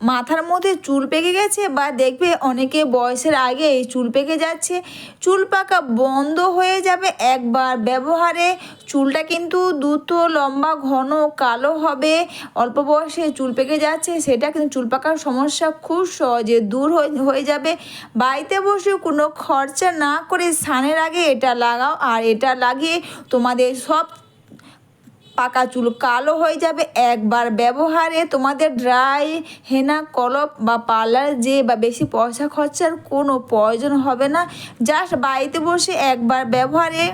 মাথার মধ্যে চুল পেকে গেছে বা দেখবে অনেকে বয়সের আগে এই চুল পেকে যাচ্ছে। চুল পাকা বন্ধ হয়ে যাবে একবার। ব্যবহারে চুলটা কিন্তু দ্রুত, লম্বা, ঘন, কালো হবে। অল্প বয়সে চুল পেকে যাচ্ছে, সেটা কিন্তু চুল পাকার সমস্যা খুব সহজে দূর হয়ে যাবে। বাড়িতে বসে কোনো খরচা না করে স্নানের আগে এটা লাগাও। আর এটা লাগিয়ে তোমাদের সব পাকা চুল কালো হয়ে যাবে। একবার ব্যবহারে তোমাদের ড্রাই হেনা কলপ বা পার্লার যে বা বেশি পয়সা খরচার কোনো প্রয়োজন হবে না। জাস্ট বাড়িতে বসে একবার ব্যবহারে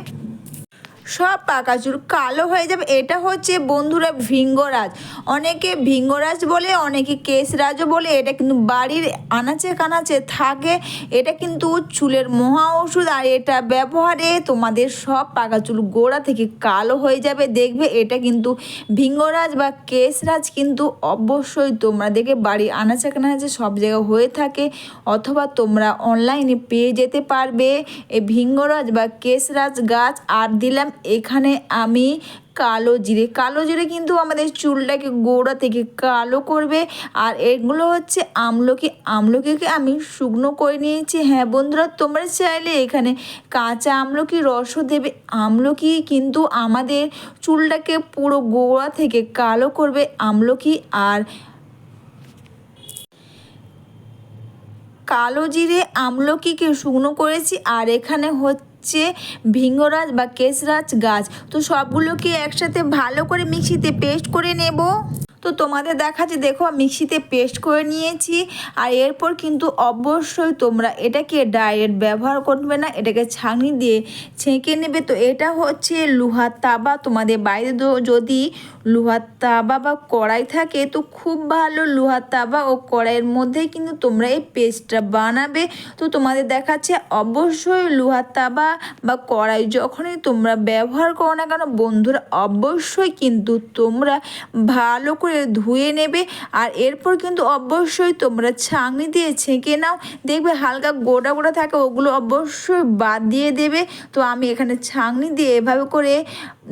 সব পাকা চুল কালো হয়ে যাবে। এটা হচ্ছে বন্ধুরা ভিঙ্গরাজ। অনেকে ভিঙ্গরাজ বলে, অনেকে কেশরাজও বলে। এটা কিন্তু বাড়ির আনাচে কানাচে থাকে। এটা কিন্তু চুলের মহা ওষুধ। আর এটা ব্যবহারে তোমাদের সব পাকা চুল গোড়া থেকে কালো হয়ে যাবে। দেখবে এটা কিন্তু ভিঙ্গরাজ বা কেশরাজ কিন্তু অবশ্যই তোমরা দেখে বাড়ির আনাচে কানাচে সব জায়গায় হয়ে থাকে। অথবা তোমরা অনলাইনে পেয়ে যেতে পারবে। এই ভিঙ্গরাজ বা কেশরাজ গাছ আর দিলাম এখানে আমি কালো জিরে কালো জিরে কিন্তু আমাদের চুলটাকে গোড়া থেকে কালো করবে। আর এগুলো হচ্ছে আমলকি। আমলকিকে আমি শুকনো করে নিয়েছি। হ্যাঁ বন্ধুরা, তোমরা চাইলে এখানে কাঁচা আমলকি, রসও দেবে। আমলকি কিন্তু আমাদের চুলটাকে পুরো গোড়া থেকে কালো করবে আমলকি। আর কালো জিরে আমলকিকে শুকনো করেছি। আর এখানে হচ্ছে ভিঙ্গরাজ বা কেশরাজ গাছ। তো সবগুলোকে একসাথে ভালো করে মিক্সিতে পেস্ট করে নেব। তো তোমাদের দেখাচ্ছে, দেখো মিক্সিতে পেস্ট করে নিয়েছি। আর এরপর কিন্তু অবশ্যই তোমরা এটাকে ডাইরেক্ট ব্যবহার করবে না, এটাকে ছাঁকনি দিয়ে ছেঁকে নেবে। তো এটা হচ্ছে লোহার তাবা। তোমাদের বাইরে যদি লোহার তাবা বা কড়াই থাকে, তো খুব ভালো লোহার তাবা ও কড়াইয়ের মধ্যে কিন্তু তোমরা এই পেস্টটা বানাবে। তো তোমাদের দেখাচ্ছে, অবশ্যই লোহার তাবা বা কড়াই যখনই তোমরা ব্যবহার করো না কেন, বন্ধুরা, অবশ্যই কিন্তু তোমরা ভালো করে ধুয়ে নেবে আর এরপর কিন্তু অবশ্যই তোমরা ছাঁকনি দিয়ে ছেঁকে নাও। দেখবে হালকা গোটা গোটা থাকে, ওগুলো অবশ্যই বাদ দিয়ে দেবে। তো আমি এখানে ছাঁকনি দিয়ে এভাবে করে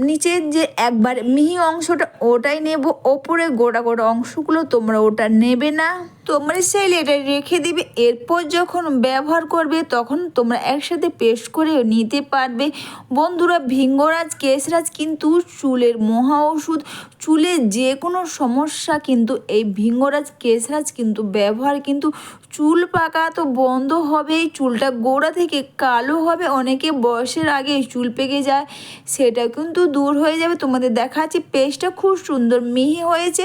নিচের যে একবার মিহি অংশটা ওটাই নেব, ওপরে গোটা গোটা অংশগুলো তোমরা ওটা নেবে না। তোমরা চাইলে এটা রেখে দিবে। এরপর যখন ব্যবহার করবে, তখন তোমরা একসাথে পেস্ট করে নিতে পারবে। বন্ধুরা, ভিঙ্গরাজ, কেশরাজ কিন্তু চুলের মহা ওষুধ। চুলের যে কোনো সমস্যা কিন্তু এই ভিঙ্গরাজ, কেশরাজ কিন্তু ব্যবহার কিন্তু চুল পাকা তো বন্ধ হবেই চুলটা গোড়া থেকে কালো হবে, অনেকে বয়সের আগে চুল পেকে যায়, সেটা কিন্তু দূর হয়ে যাবে। তোমাদের দেখাচ্ছি পেস্টটা খুব সুন্দর, মিহি হয়েছে।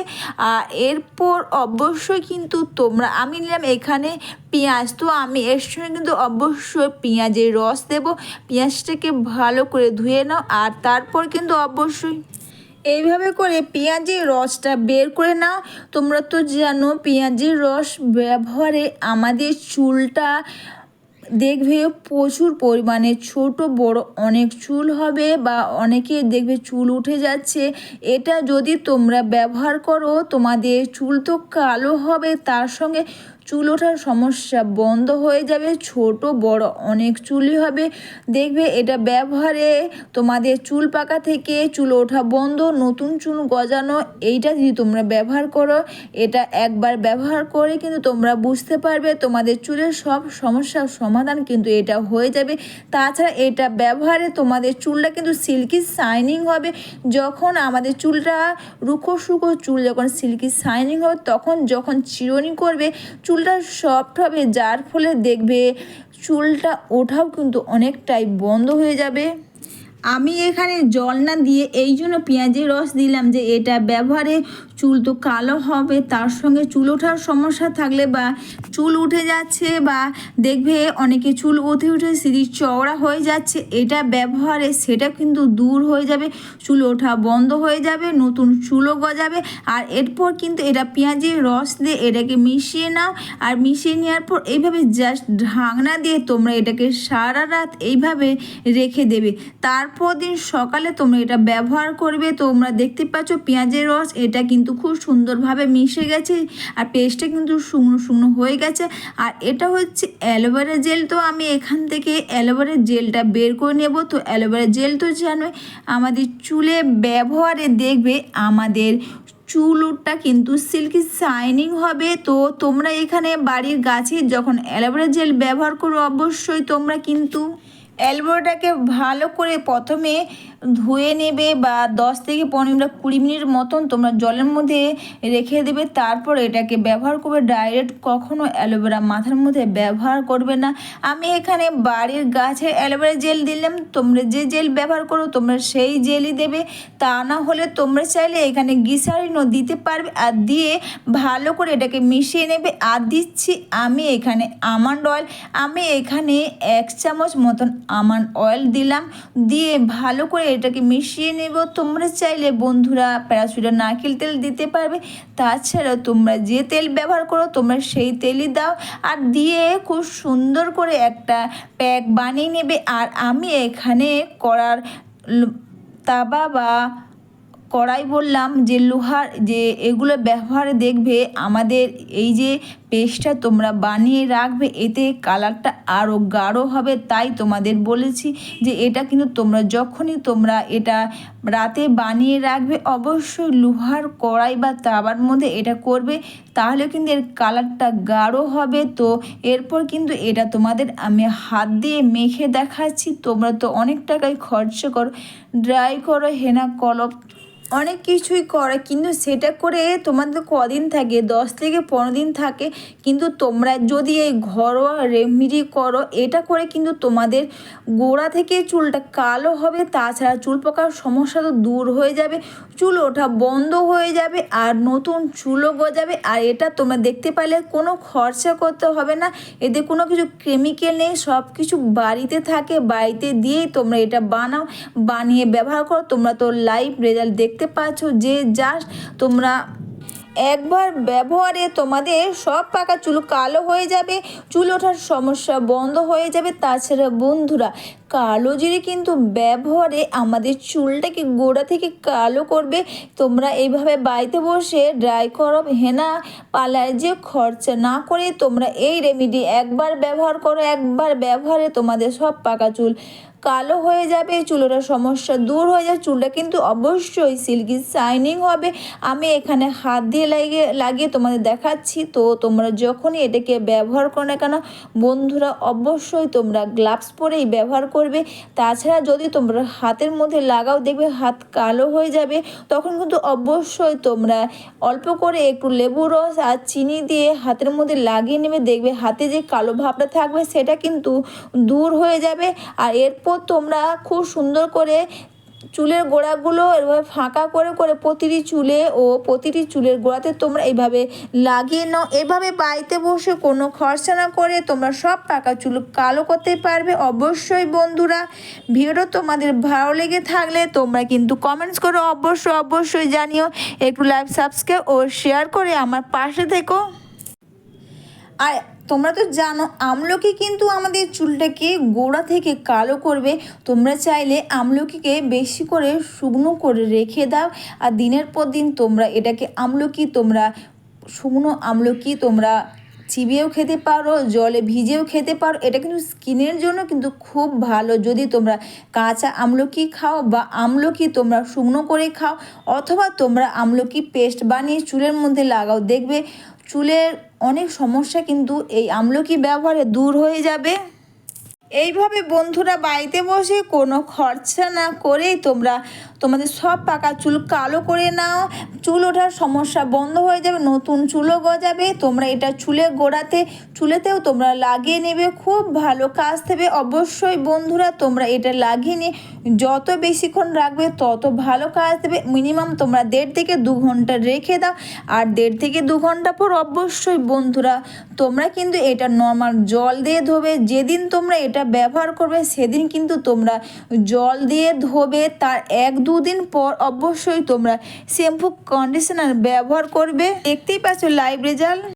আর এরপর অবশ্যই কিন্তু তোমরা, আমি নিলাম এখানে পেঁয়াজ, তো আমি এর সঙ্গে কিন্তু অবশ্যই পেঁয়াজের রস দেবো। পেঁয়াজটাকে ভালো করে ধুয়ে নাও, আর তারপর কিন্তু অবশ্যই এইভাবে করে পেঁয়াজের রসটা বের করে নাও। তোমরা তো জানো পেঁয়াজের রস ব্যবহারে আমাদের চুলটা দেখবে প্রচুর পরিমাণে ছোট, বড় অনেক চুল হবে বা অনেকে দেখবে চুল উঠে যাচ্ছে। এটা যদি তোমরা ব্যবহার করো, তোমাদের চুল তো কালো হবে, তার সঙ্গে চুল ওঠার সমস্যা বন্ধ হয়ে যাবে, ছোট, বড় অনেক চুলই হবে। দেখবে এটা ব্যবহারে তোমাদের চুল পাকা থেকে চুল ওঠা বন্ধ, নতুন চুল গজানো, এইটা যদি তোমরা ব্যবহার করো, এটা একবার ব্যবহার করে কিন্তু তোমরা বুঝতে পারবে তোমাদের চুলের সব সমস্যার সমাধান কিন্তু এটা হয়ে যাবে। তাছাড়া এটা ব্যবহারে তোমাদের চুলটা কিন্তু সিল্কি শাইনিং হবে। যখন আমাদের চুলটা রুখো সুখো চুল যখন সিল্কি শাইনিং হবে, তখন যখন চিরুনি করবে চুলটা সফট হবে, যার ফলে দেখবে চুলটা ওঠাও কিন্তু অনেকটাই বন্ধ হয়ে যাবে। আমি এখানে জল না দিয়ে এই জন্য পেঁয়াজের রস দিলাম যে এটা ব্যবহারে চুল তো কালো হবে, তার সঙ্গে চুল ওঠার সমস্যা থাকলে বা চুল উঠে যাচ্ছে বা দেখবে অনেকে চুল উঠে উঠে সিঁড়ি চওড়া হয়ে যাচ্ছে, এটা ব্যবহারে সেটা কিন্তু দূর হয়ে যাবে, চুল ওঠা বন্ধ হয়ে যাবে, নতুন চুলও গজাবে, আর এরপর কিন্তু এটা পেঁয়াজের রস দিয়ে এটাকে মিশিয়ে নাও, আর মিশিয়ে নেওয়ার পর এইভাবে জাস্ট ঢাকনা দিয়ে তোমরা এটাকে সারা রাত এইভাবে রেখে দেবে, তারপর দিন সকালে তোমরা এটা ব্যবহার করবে, তোমরা দেখতে পাচ্ছ পেঁয়াজের রস, এটা কিন্তু খুব সুন্দরভাবে মিশে গেছে আর পেস্টটা কিন্তু শুকনো শুকনো হয়ে গেছে। আর এটা হচ্ছে অ্যালোভেরা জেল তো আমি এখান থেকে অ্যালোভেরা জেলটা বের করে নেব। তো অ্যালোভেরা জেল তো জানোই আমাদের চুলে ব্যবহারে দেখবে, আমাদের চুলটা কিন্তু সিল্কি শাইনিং হবে। তো তোমরা এখানে বাড়ির গাছে যখন অ্যালোভেরা জেল ব্যবহার করো, অবশ্যই তোমরা কিন্তু অ্যালবোটাকে ভালো করে প্রথমে ধুয়ে নেবে বা দশ থেকে পনেরো মিনিট কুড়ি মিনিট মতন তোমরা জলের মধ্যে রেখে দেবে। তারপর এটাকে ব্যবহার করবে ডাইরেক্ট কখনো অ্যালোভেরা মাথার মধ্যে ব্যবহার করবে না। আমি এখানে বাড়ির গাছের অ্যালোভেরা জেল দিলাম, তোমরা যে জেল ব্যবহার করো তোমরা সেই জেলই দেবে। তা না হলে তোমরা চাইলে এখানে গিসারিনও দিতে পারবে আর দিয়ে ভালো করে এটাকে মিশিয়ে নেবে। আর দিচ্ছি আমি এখানে আমন্ড অয়েল আমি এখানে এক চামচ মতন আমন্ড অয়েল দিলাম, দিয়ে ভালো করে এটাকে মিশিয়ে নেব। তোমরা চাইলে বন্ধুরা প্যারাসুটের নারকেল তেল দিতে পারবে। তাছাড়াও তোমরা যে তেল ব্যবহার করো, তোমরা সেই তেলই দাও। আর দিয়ে খুব সুন্দর করে একটা প্যাক বানিয়ে নেবে। আর আমি এখানে করার তাবা বা কড়াই বললাম যে লোহার যে এগুলো ব্যবহারে দেখবে আমাদের এই যে পেস্টটা তোমরা বানিয়ে রাখবে, এতে কালারটা আরও গাঢ় হবে, তাই তোমাদের বলেছি যে এটা কিন্তু তোমরা যখনই তোমরা এটা রাতে বানিয়ে রাখবে, অবশ্যই লোহার কড়াই বা তাবার মধ্যে এটা করবে, তাহলে কিন্তু এর কালারটা গাঢ় হবে। তো এরপর কিন্তু এটা তোমাদের আমি হাত দিয়ে মেখে দেখাচ্ছি, তোমরা তো অনেক টাকায় খরচ করো ড্রাই করো, হেনা কলপ অনেক কিছুই করে, কিন্তু সেটা করে তোমাদের কদিন থাকে? দশ থেকে পনেরো দিন থাকে। কিন্তু তোমরা যদি এই ঘরোয়া রেমেডি করো, এটা করে কিন্তু তোমাদের গোড়া থেকে চুলটা কালো হবে। তাছাড়া চুল পাকার সমস্যা তো দূর হয়ে যাবে। চুল ওঠা বন্ধ হয়ে যাবে আর নতুন চুলও গজাবে। আর এটা তোমরা দেখতে পাইলে কোনো খরচা করতে হবে না। এতে কোনো কিছু কেমিক্যাল নেই সব কিছু বাড়িতে থাকে। বাড়িতে দিয়েই তোমরা এটা বানাও। বানিয়ে ব্যবহার করো। তোমরা তো লাইভ রেজাল্ট দেখতে পাচ্ছ যে জাস্ট তোমরা একবার ব্যবহারে তোমাদের সব পাকা চুল কালো হয়ে যাবে, চুল ওঠার সমস্যা বন্ধ হয়ে যাবে। তাছাড়া বন্ধুরা, কালো জিরে কিন্তু ব্যবহারে আমাদের চুলটাকে গোড়া থেকে কালো করবে। তোমরা এইভাবে বাড়িতে বসে ড্রাই করো, হেনা পালায় যে খরচা না করে তোমরা এই রেমিডি একবার ব্যবহার করো, একবার ব্যবহারে তোমাদের সব পাকা চুল কালো হয়ে যাবে, চুলের সমস্যা দূর হয়ে যাবে, চুলটা কিন্তু অবশ্যই সিল্কি শাইনিং হবে। আমি এখানে হাত দিয়ে লাগিয়ে লাগিয়ে তোমাদের দেখাচ্ছি। তো তোমরা যখনই এটাকে ব্যবহার করো না কেন, বন্ধুরা অবশ্যই তোমরা গ্লাভস পরেই ব্যবহার করবে। তাছাড়া যদি তোমরা হাতের মধ্যে লাগাও, দেখবে হাত কালো হয়ে যাবে। তখন কিন্তু অবশ্যই তোমরা অল্প করে একটু লেবু রস আর চিনি দিয়ে হাতের মধ্যে লাগিয়ে নেবে। দেখবে হাতে যে কালো ভাবটা থাকবে, সেটা কিন্তু দূর হয়ে যাবে। আর এরপর তোমরা খুব সুন্দর করে চুলের গোড়াগুলো এভাবে ফাঁকা করে করে প্রতিটি চুলে ও প্রতিটি চুলের গোড়াতে তোমরা এইভাবে লাগিয়ে নাও। এভাবে বাড়িতে বসে কোনো খরচা না করে তোমরা সব পাকা চুল কালো করতে পারবে। অবশ্যই বন্ধুরা ভিডিও তোমাদের ভালো লেগে থাকলে তোমরা কিন্তু কমেন্টস করো অবশ্যই অবশ্যই জানিও। একটু লাইভ সাবস্ক্রাইব ও শেয়ার করে আমার পাশে থেকো। আর তোমরা তো জানো, আমলকি কিন্তু আমাদের চুলটাকে গোড়া থেকে কালো করবে। তোমরা চাইলে আমলকিকে বেশি করে শুকনো করে রেখে দাও। আর দিনের পর দিন তোমরা এটাকে আমলকি, তোমরা শুকনো আমলকি, তোমরা চিবিয়েও খেতে পারো, জলে ভিজেও খেতে পারো। এটা কিন্তু স্কিনের জন্য কিন্তু খুব ভালো। যদি তোমরা কাঁচা আমলকি খাও বা আমলকি তোমরা শুকনো করে খাও, অথবা তোমরা আমলকি পেস্ট বানিয়ে চুলের মধ্যে লাগাও, দেখবে চুলের অনেক সমস্যা কিন্তু এই আমলকি ব্যবহারে দূর হয়ে যাবে। এইভাবে বন্ধুরা বাড়িতে বসে কোনো খরচা না করেই তোমরা তোমাদের সব পাকা চুল কালো করে নাও। চুল ওঠার সমস্যা বন্ধ হয়ে যাবে, নতুন চুলও গজাবে। তোমরা এটা চুলে গোড়াতে, চুলেতেও তোমরা লাগিয়ে নেবে। খুব ভালো কাজ দেবে। অবশ্যই বন্ধুরা তোমরা এটা লাগিয়ে নিয়ে যত বেশিক্ষণ রাখবে তত ভালো কাজ দেবে। মিনিমাম তোমরা দেড় থেকে দু ঘণ্টা রেখে দাও। আর দেড় থেকে দু ঘণ্টা পর অবশ্যই বন্ধুরা তোমরা কিন্তু এটা নর্মাল জল দিয়ে ধোবে। যেদিন তোমরা এটা ব্যবহার করবে সেদিন কিন্তু তোমরা জল দিয়ে ধোবে, তার এক দুদিন পর অবশ্যই তোমরা শ্যাম্পু কন্ডিশনার ব্যবহার করবে। দেখতেই পাচ্ছ লাইভ রেজাল্ট